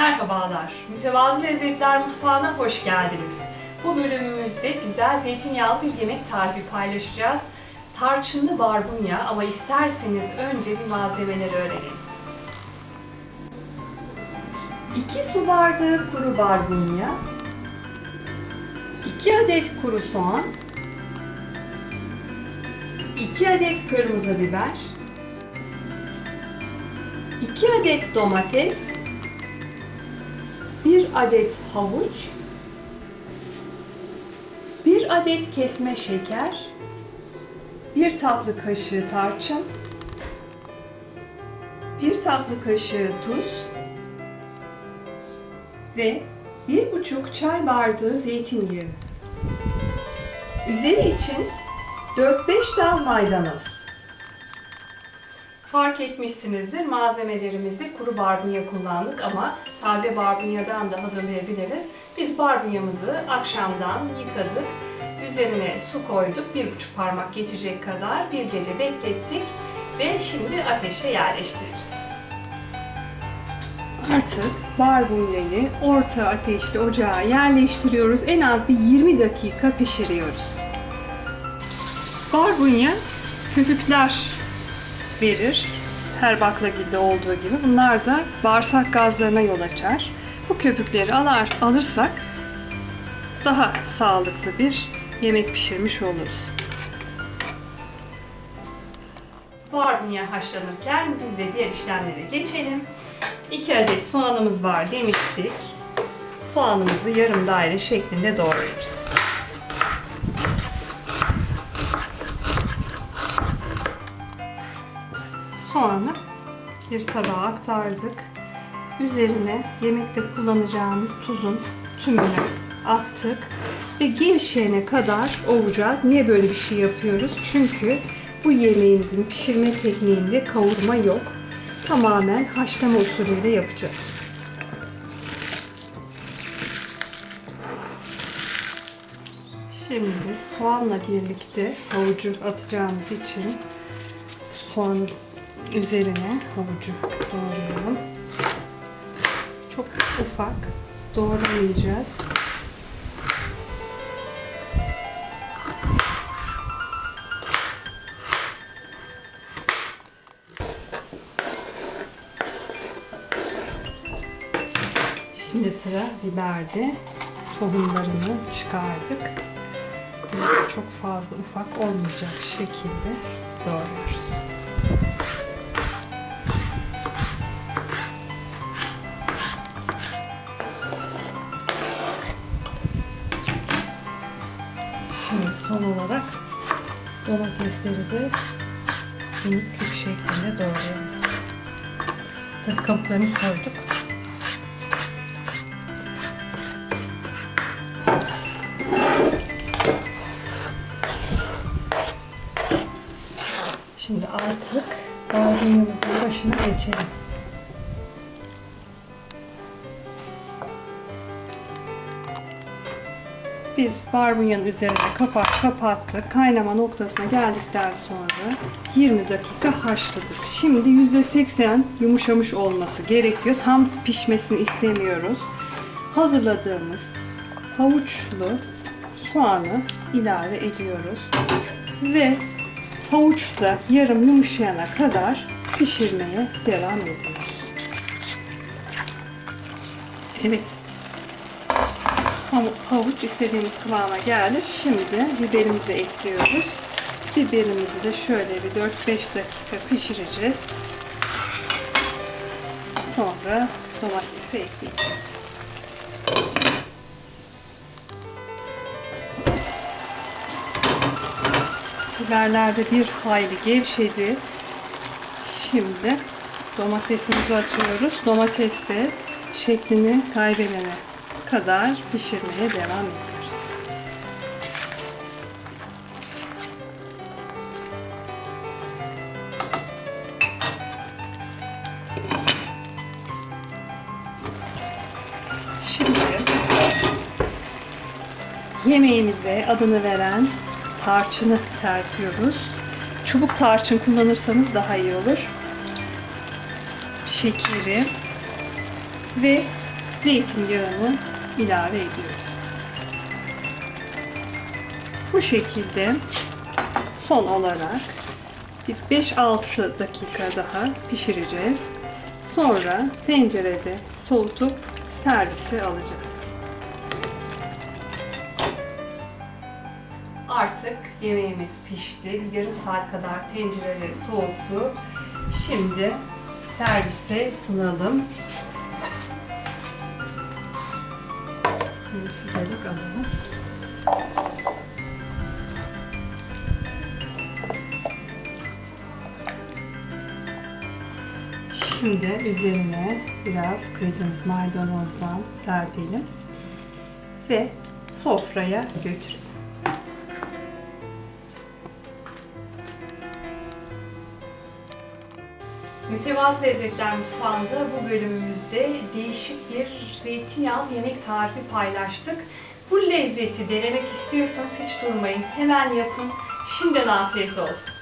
Merhabalar, Mütevazı Lezzetler Mutfağı'na hoş geldiniz. Bu bölümümüzde güzel zeytinyağlı bir yemek tarifi paylaşacağız. Tarçınlı barbunya ama isterseniz önce bir malzemeleri öğrenelim. 2 su bardağı kuru barbunya, 2 adet kuru soğan, 2 adet kırmızı biber, 2 adet domates, 1 adet havuç, 1 adet kesme şeker, 1 tatlı kaşığı tarçın, 1 tatlı kaşığı tuz ve 1,5 çay bardağı zeytinyağı. Üzeri için 4-5 dal maydanoz. Fark etmişsinizdir malzemelerimizde kuru barbunya kullandık ama taze barbunyadan da hazırlayabiliriz. Biz barbunyamızı akşamdan yıkadık. Üzerine su koyduk. Bir buçuk parmak geçecek kadar bir gece beklettik ve şimdi ateşe yerleştireceğiz. Artık barbunyayı orta ateşli ocağa yerleştiriyoruz. En az bir 20 dakika pişiriyoruz. Barbunya köpükler verir. Her baklagilde olduğu gibi. Bunlar da bağırsak gazlarına yol açar. Bu köpükleri alar, alırsak daha sağlıklı bir yemek pişirmiş oluruz. Barbunya haşlanırken biz de diğer işlemlere geçelim. 2 adet soğanımız var demiştik. Soğanımızı yarım daire şeklinde doğruyoruz. Soğanı bir tabağa aktardık. Üzerine yemekte kullanacağımız tuzun tümünü attık ve gevşeyene kadar ovacağız. Niye böyle bir şey yapıyoruz? Çünkü bu yemeğimizin pişirme tekniğinde kavurma yok. Tamamen haşlama usulüyle yapacağız. Şimdi soğanla birlikte havucu atacağımız için soğanı üzerine havucu doğrayalım. Çok ufak doğramayacağız. Şimdi sıra biberde. Tohumlarını çıkardık. Çok fazla ufak olmayacak şekilde doğruyoruz. Şimdi son olarak domatesleri de minik küp şeklinde doğrayalım. Tabii kabuklarını soyduk. Şimdi artık barbunyamızın başına geçelim. Biz barbunyanın üzerine kapak kapattık. Kaynama noktasına geldikten sonra 20 dakika haşladık. Şimdi %80 yumuşamış olması gerekiyor. Tam pişmesini istemiyoruz. Hazırladığımız havuçlu soğanı ilave ediyoruz. Ve havuçta yarım yumuşayana kadar pişirmeye devam ediyoruz. Evet, Havuç istediğimiz kıvama geldi. Şimdi biberimizi ekliyoruz. Biberimizi de şöyle bir 4-5 dakika pişireceğiz. Sonra domatesi ekleyeceğiz. Biberler de bir hayli gevşedi. Şimdi domatesimizi atıyoruz. Domates de şeklini kaybedene kadar pişirmeye devam ediyoruz. Şimdi yemeğimize adını veren tarçını serpiyoruz. Çubuk tarçın kullanırsanız daha iyi olur. Şekeri ve zeytinyağını ilave ediyoruz. Bu şekilde son olarak bir 5-6 dakika daha pişireceğiz. Sonra tencerede soğutup servise alacağız. Artık yemeğimiz pişti. Bir yarım saat kadar tencerede soğuttu. Şimdi servise sunalım. Süzerek alalım. Şimdi üzerine biraz kıydığımız maydanozdan serpelim ve sofraya götürelim. Mütevazı Lezzetler Mutfağı'nda bu bölümümüzde değişik bir zeytinyağlı yemek tarifi paylaştık. Bu lezzeti denemek istiyorsanız hiç durmayın. Hemen yapın. Şimdiden afiyet olsun.